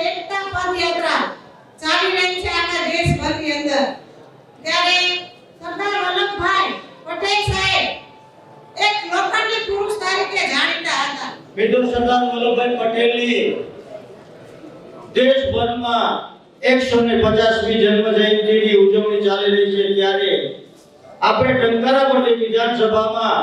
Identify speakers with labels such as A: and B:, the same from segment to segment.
A: પદયાત્રા ચાલી રહી છે આખા દેશભરની અંદર. ત્યારે સરદાર વલ્લભભાઈ પટેલ સાહેબ એક લોખંડી પુરુષ તરીકે જાણીતા હતા.
B: મિત્રો, સરદાર વલ્લભભાઈ પટેલની દેશભરમાં એકસો ને પચાસમી જન્મ જયંતિની ઉજવણી ચાલી રહી છે ત્યારે આપણે ટંકારાપટ્ટી વિધાનસભામાં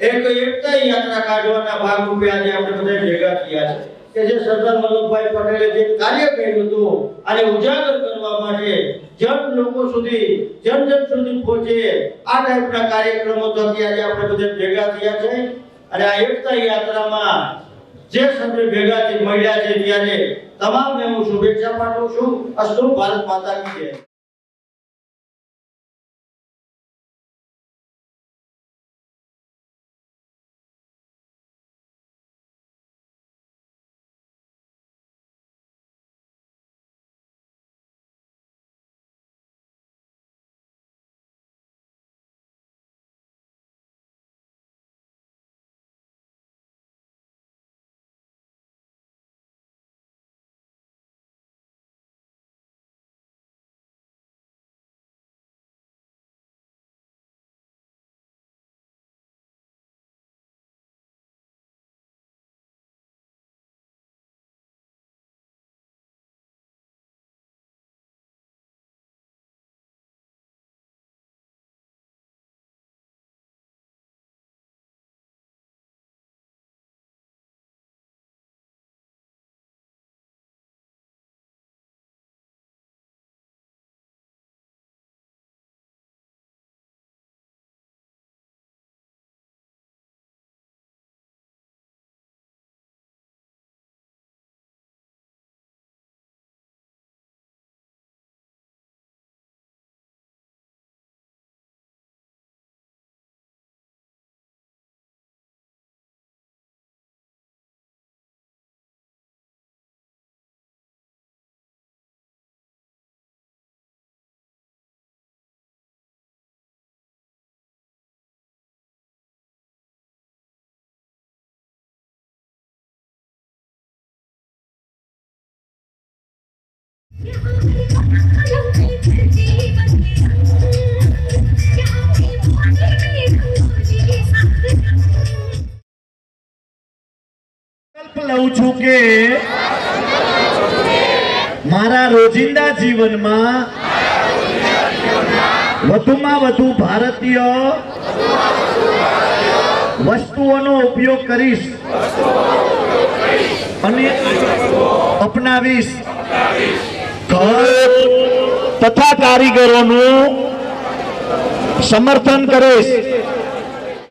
B: એક એકતા યાત્રા કાઢવાના ભાગરૂપે આજે આપણે બધા ભેગા થયા છે. કે જે સરદાર વલ્લભભાઈ પટેલે જે કાર્ય કર્યું હતું અને ઉજાગર કરવા માટે જન લોકો સુધી, જન જન સુધી પહોંચે, આ ટાઈપના કાર્યક્રમો થકી આજે આપણે બધા ભેગા થયા છે. અને આ એકતા યાત્રામાં જે સભ્ય ભેગા મળ્યા છે ત્યારે તમામને હું શુભેચ્છા પાઠવું છું. અસ્તુ ભારત માતા કી જય.
C: લઉં છું કે મારા રોજિંદા જીવનમાં વધુમાં વધુ ભારતીય વસ્તુઓનો ઉપયોગ કરીશ અને અપનાવીશ. તથા કારીગરોનું સમર્થન કરીશ.